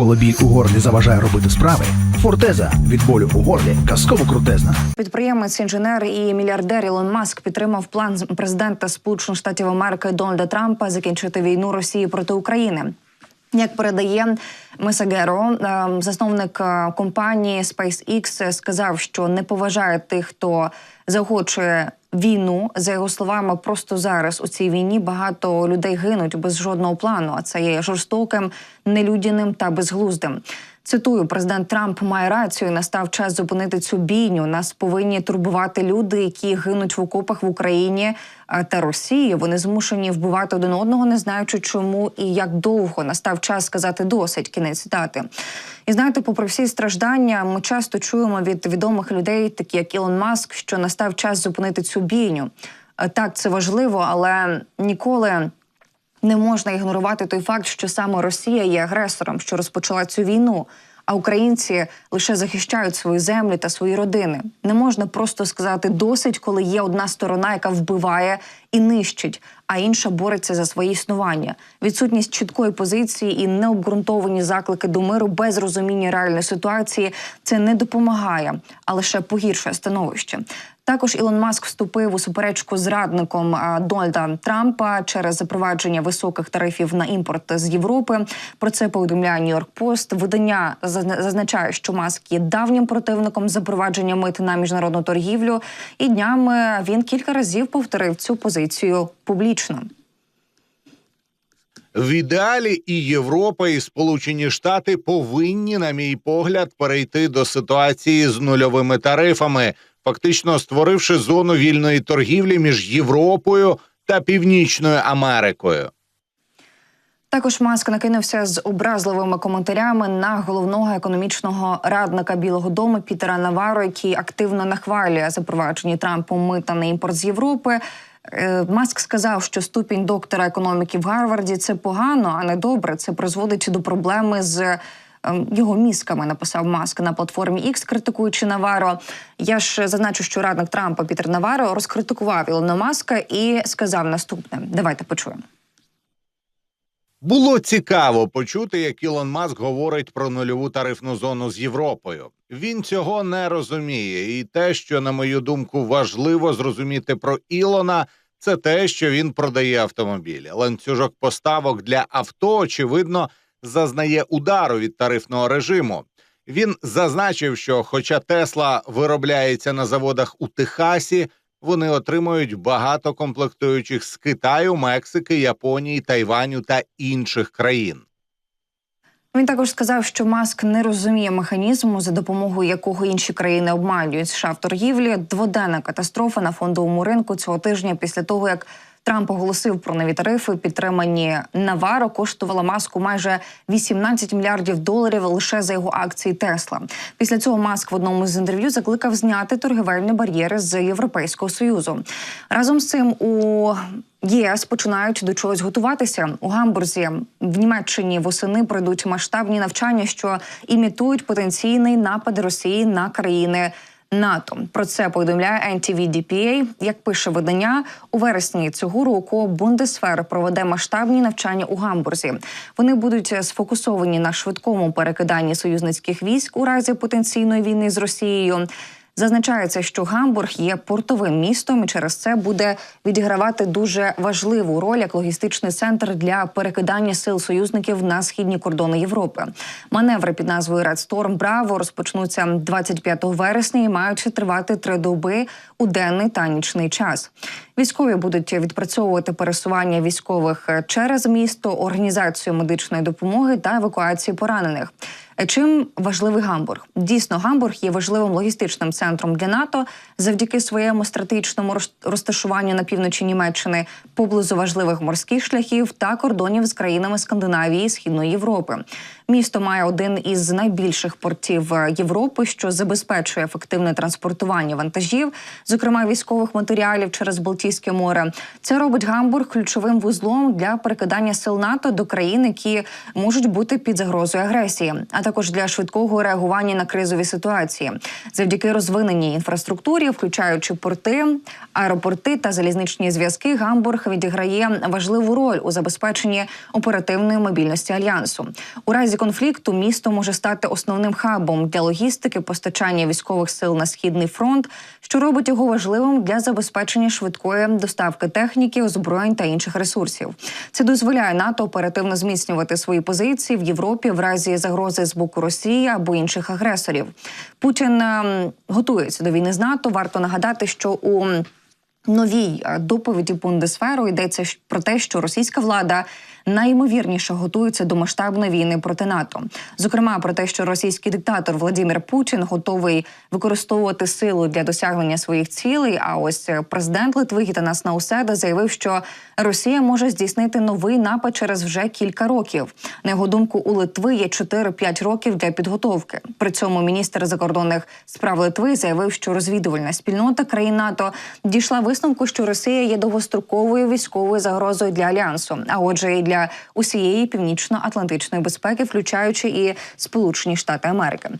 Коли біль у горлі заважає робити справи, фортеза від болю у горлі казково крутезна. Підприємець, інженер і мільярдер Ілон Маск підтримав план президента Сполучених Штатів Америки Дональда Трампа закінчити війну Росії проти України. Як передає Месагеро, е, засновник е, компанії SpaceX сказав, що не поважає тих, хто заохочує війну. За його словами, просто зараз у цій війні багато людей гинуть без жодного плану. А це є жорстоким, нелюдяним та безглуздим. Цитую, президент Трамп має рацію. Настав час зупинити цю бійню. Нас повинні турбувати люди, які гинуть в окопах в Україні та Росії. Вони змушені вбивати один одного, не знаючи чому і як довго настав час сказати досить. Кінець цитати. І знаєте, попри всі страждання, ми часто чуємо від відомих людей, такі як Ілон Маск, що настав час зупинити цю бійню. Так, це важливо, але ніколи. Не можна ігнорувати той факт, що саме Росія є агресором, що розпочала цю війну. А українці лише захищають свою землю та свої родини. Не можна просто сказати досить, коли є одна сторона, яка вбиває і нищить, а інша бореться за своє існування. Відсутність чіткої позиції і необґрунтовані заклики до миру без розуміння реальної ситуації це не допомагає, а лише погіршує становище. Також Ілон Маск вступив у суперечку з радником Дональда Трампа через запровадження високих тарифів на імпорт з Європи. Про це повідомляє Нью-Йорк Пост. Видання зазначає, що Маск є давнім противником запровадження мит на міжнародну торгівлю, і днями він кілька разів повторив цю позицію публічно. В ідеалі і Європа, і Сполучені Штати повинні, на мій погляд, перейти до ситуації з нульовими тарифами, фактично створивши зону вільної торгівлі між Європою та Північною Америкою. Також Маск накинувся з образливими коментарями на головного економічного радника Білого Дому Пітера Наваро, який активно нахвалює запроваджені Трампом мита на імпорт з Європи. Е, Маск сказав, що ступінь доктора економіки в Гарварді це погано, а не добре. Це призводить до проблеми з. Ем, Його мізками написав Маск на платформі X, критикуючи Наваро. Я ж зазначу, що радник Трампа Пітер Наваро розкритикував Ілона Маска і сказав наступне: давайте почуємо. Було цікаво почути, як Ілон Маск говорить про нульову тарифну зону з Європою. Він цього не розуміє, і те, що на мою думку важливо зрозуміти про Ілона, це те, що він продає автомобілі. Ланцюжок поставок для авто, очевидно, зазнає удару від тарифного режиму. Він зазначив, що, хоча Тесла виробляється на заводах у Техасі, вони отримують багато комплектуючих з Китаю, Мексики, Японії, Тайваню та інших країн. Він також сказав, що Маск не розуміє механізму, за допомогою якого інші країни обманюють США в торгівлі. Дводенна катастрофа на фондовому ринку цього тижня після того, як Трамп оголосив про нові тарифи, підтримані Наваро, коштувала маску майже 18 мільярдів доларів лише за його акції Тесла. Після цього Маск в одному з інтерв'ю закликав зняти торгівельні бар'єри з Європейського союзу. Разом з цим у ЄС починають до чогось готуватися у Гамбурзі. В Німеччині восени пройдуть масштабні навчання, що імітують потенційний напад Росії на країни. НАТО про це повідомляє NTV-DPA. Як пише видання, у вересні цього року Бундесфер проведе масштабні навчання у Гамбурзі. Вони будуть сфокусовані на швидкому перекиданні союзницьких військ у разі потенційної війни з Росією. Зазначається, що Гамбург є портовим містом і через це буде відігравати дуже важливу роль як логістичний центр для перекидання сил союзників на східні кордони Європи. Маневри під назвою Red Storm Bravo розпочнуться 25 вересня і мають тривати три доби у денний та нічний час. Військові будуть відпрацьовувати пересування військових через місто, організацію медичної допомоги та евакуацію поранених. Чим важливий Гамбург? Дійсно, Гамбург є важливим логістичним центром для НАТО завдяки своєму стратегічному роз- розташуванню на півночі Німеччини, поблизу важливих морських шляхів та кордонів з країнами Скандинавії і Східної Європи. Місто має один із найбільших портів е, Європи, що забезпечує ефективне транспортування вантажів, зокрема військових матеріалів через Балтійське море. Це робить Гамбург ключовим вузлом для перекидання сил НАТО до країн, які можуть бути під загрозою агресії, а також для швидкого реагування на кризові ситуації, завдяки розвиненій інфраструктурі, включаючи порти, аеропорти та залізничні зв'язки. Гамбург відіграє важливу роль у забезпеченні оперативної мобільності альянсу. У разі конфлікту місто може стати основним хабом для логістики постачання військових сил на східний фронт, що робить його важливим для забезпечення швидкої доставки техніки, озброєнь та інших ресурсів. Це дозволяє НАТО оперативно зміцнювати свої позиції в Європі в разі загрози з боку Росії або інших агресорів. Путін ем, готується до війни з НАТО. Варто нагадати, що у новій е, доповіді Бундесферу йдеться про те, що російська влада найімовірніше готується до масштабної війни проти НАТО. Зокрема, про те, що російський диктатор Владимир Путін готовий використовувати силу для досягнення своїх цілей. А ось е, президент Литви Гітанас Науседа заявив, що Росія може здійснити новий напад через вже кілька років. На його думку, у Литви є 4-5 років для підготовки. При цьому міністр закордонних справ Литви заявив, що розвідувальна спільнота країн НАТО дійшла висновку, що Росія є довгостроковою військовою загрозою для альянсу, а отже, і для усієї північно-атлантичної безпеки, включаючи і Сполучені Штати Америки.